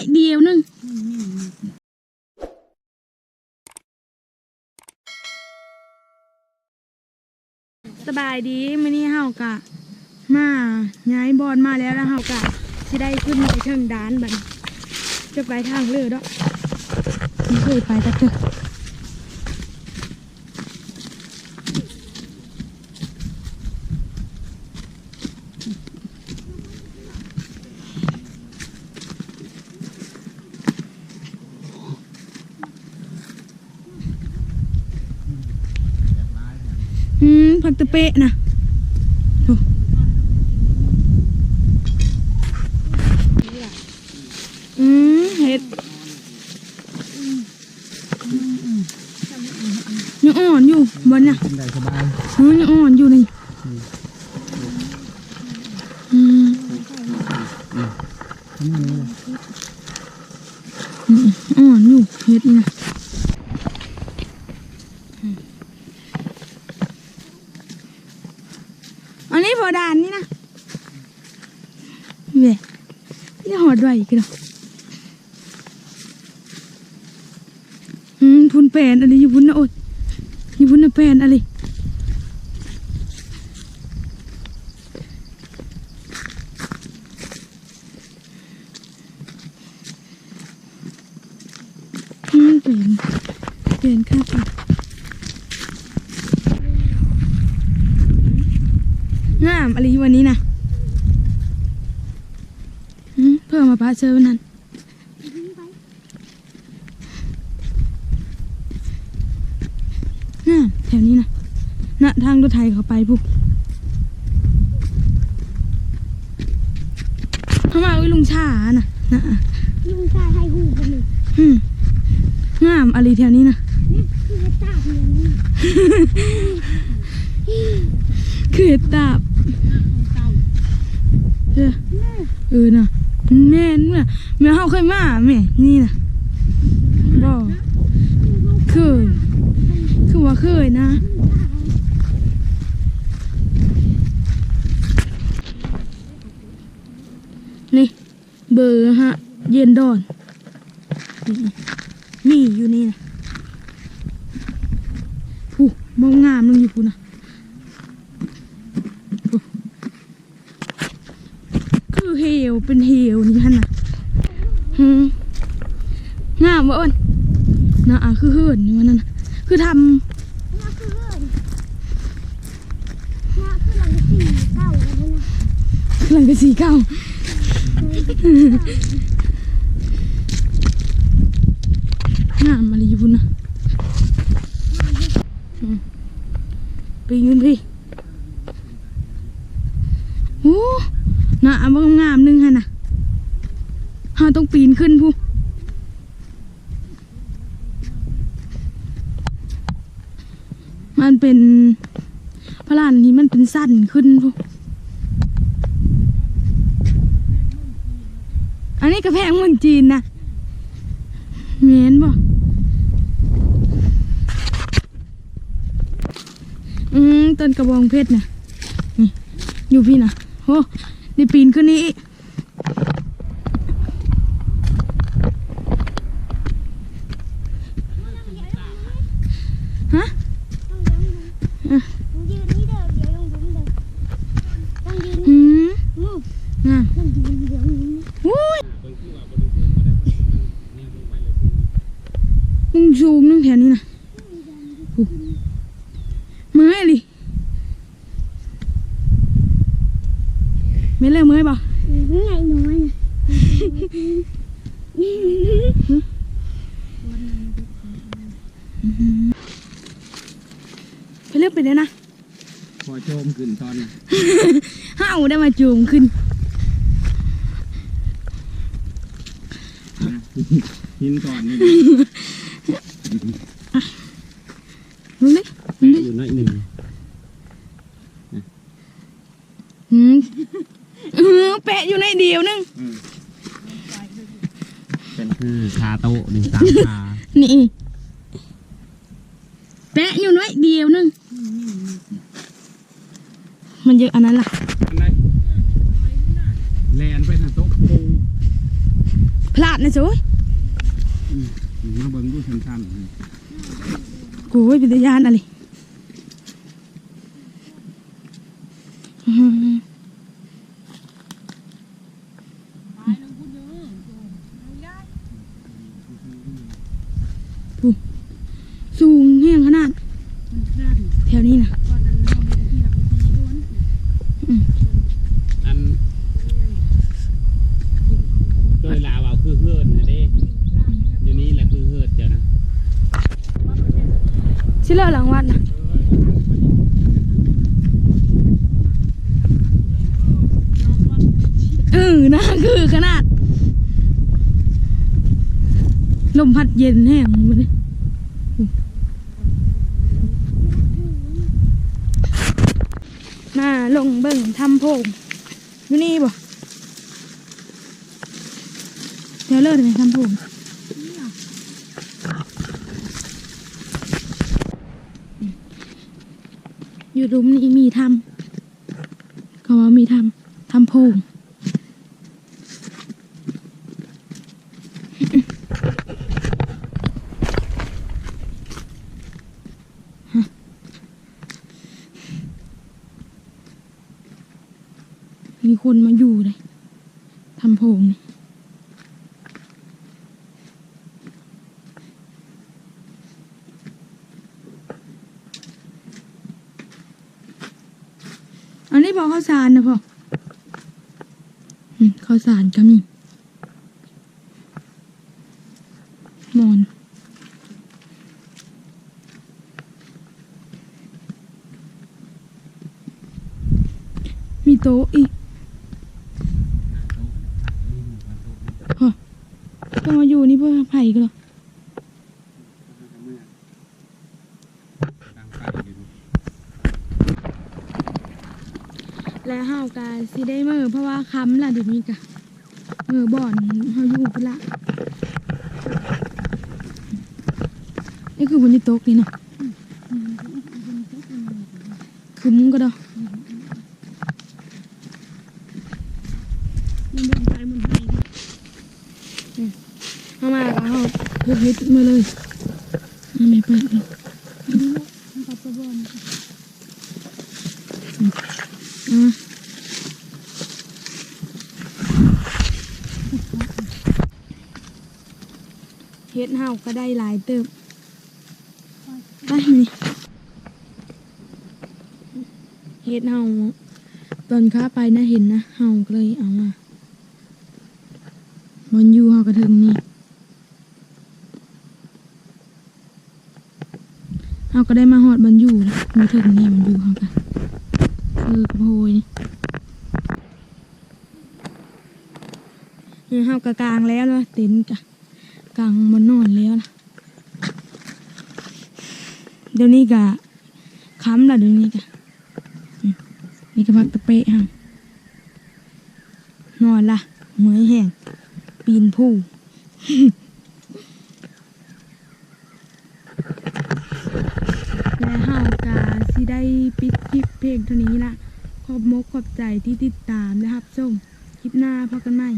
อยเดียวนึงสบายดีมื่อนี้เฮากะ มาย้ายบอลมาแล้วแล้วเฮากะสิได้ขึ้นไปเชิงดานบันจะไปทางเรือดอกไม่เคยไปจักเถอะ มผักตะเปะนะอืมเห็ดยังอ่อนอยู่บนน่ะกินได้สบายอืมยังอ่อนอยู่นี่อืมอืมอ่อนอยู่เห็ดนี่นะอืม อันนี้พอดานนี่นะเว้ยนี่หอด้วยอีกแล้วอืมพุ่นแปนอะไรอยู่พุ่นนะอดอยู่พุ่นนะแปนอะไร อืมเปลี่ยนเปลี่ยนครับอีก งามอะไรวันนี้นะอืมเพิ่มมาปลาเซอร์วันนั้นงามแถวนี้นะณทางรถไทยเขาไปปุ๊บเข้ามาวิลุงชาน่ะนะลุงชายให้หูกันหนึ่งอืมงามอะไรแถวนี้นะนี่คือเฮ็ดตาเพียงนั้นคือเห็ดตาบเออ เออนะแม่นแม่แม่เฮาเคยมาแม่นี่นะบ่เคยคือว่าเคยนะนี่เบอร์ฮะ เย็นดอนนี่มีอยู่นี่นะผู้มองงามนึงอยู่ผู้นะผู้คือ เหวเป็นเหวนี่ฮันน่ะหืมงามวะอ้นนะอะคือเฮิรนนี่วันนั้นน่ะคือทน่าคือเฮิรนน่าคือหลังสี่เก้าแล้วนะำหลังกระสีเก้างามอะไรอยู่พุ่นนะอืมปีนขึ้นพี่โอ้น่ะเอาบางงามๆหนึงฮะน่ะเราต้องปีนขึ้นผู้ มันเป็นพระลานนี้มันเป็นสั้นขึ้นผู้อันนี้กระแพงเมืองจีนนะเมนบ่อืมต้นกระบองเพชรนะนี่อยู่พี่นะโอ้นี่ปีนขึ้นนี่อีกฮะ ต้องยืนนี่เด้อเดี๋ยวลงดุมเด้อต้องยืน อืม งู งาม ต้องยืนเดี๋ยวนี้ อุ้ยมึงชูงนึงแถวนี้นะโอ้ เมื่อยลิไม่เลยเมื่อยบ่ง่ายน้อยนะไปเลือกไปเลยนะพอโจมขึ้นตอนน่ะห้าวได้มาจูงขึ้นหินก่อนนี่มึงดิมึงดิ อยู่น้อยหนึ่งอืมเออแปะอยู่ในเดียวนึง เป็นคือคาโต๊ะหนึ่งสามคานี่ แปะอยู่น้อยเดียวนึง มันเยอะอันนั้นล่ะอันไหนแลนไปทางโต๊ะปูพลาดนะโจ้ยมาเบิ่งดูสั้นโอ้ยเป็นตายานอะไรอื้อหือโอ้สูงแห้งขนาดแถวนี้นะๆอันโดยลาวเอาคือเฮือดนะเด้อยู่นี่แหละคือเฮือดเจ้านะชิเลอร์หลังวัดนะเออนะคือขนาด ลมพัดเย็นแห้งมันนี่มา ลงเบิ่งทำโพงอยู่นี่บ่เดี๋ยวเลิกเลยทำโพงอยู่รุมนี้มีทำเขาว่ามีทำทำโพง มีคนมาอยู่เลยทำโพงนี่อันนี้บอกข้าวสารนะพ่อข้าวสารก็มีมอนมีโต๊ะอีกพ่อต้องมาอยู่นี่เพื่อไผ่ กันเหรอตั้งไฟอยู่และเฮากาสิได้มือเพราะว่าค้ำล่ะเดี๋ยวนี้กะมือบ่อนเฮาอยู่พุ่นละนี่คือบนที่โต๊ะนี่เนาะคึมก็ดอมเอามาก็เฮา พุกนิดมาเลยเอาไม่เปิดเลยอะเฮ็ดเฮาก็ได้หลายเติบไปนี่เฮ็ดเฮาตอนค้าไปนะเห็นนะเฮาก็เลยเอามาบอนอยู่เฮากระถึงนี่ เฮาก็ได้มาหอดบอนอยู่แล้วมาถึงนี่บอนอยู่เฮากันคือกระโพยนี่เฮากะกลางแล้วเนาะเต็นกะกลางมันนอนแล้วนะเดี๋ยวนี้กะค้ำละเดี๋ยวนี้กะมนี่ก็พักตะเปะฮะนอนละเหมือยแห้งปีนผู้ และเฮากาสิได้ปิดคลิป เท่านี้ละขอบมกขอบใจที่ติดตามนะครับส้มคลิปหน้าพบกันใหม่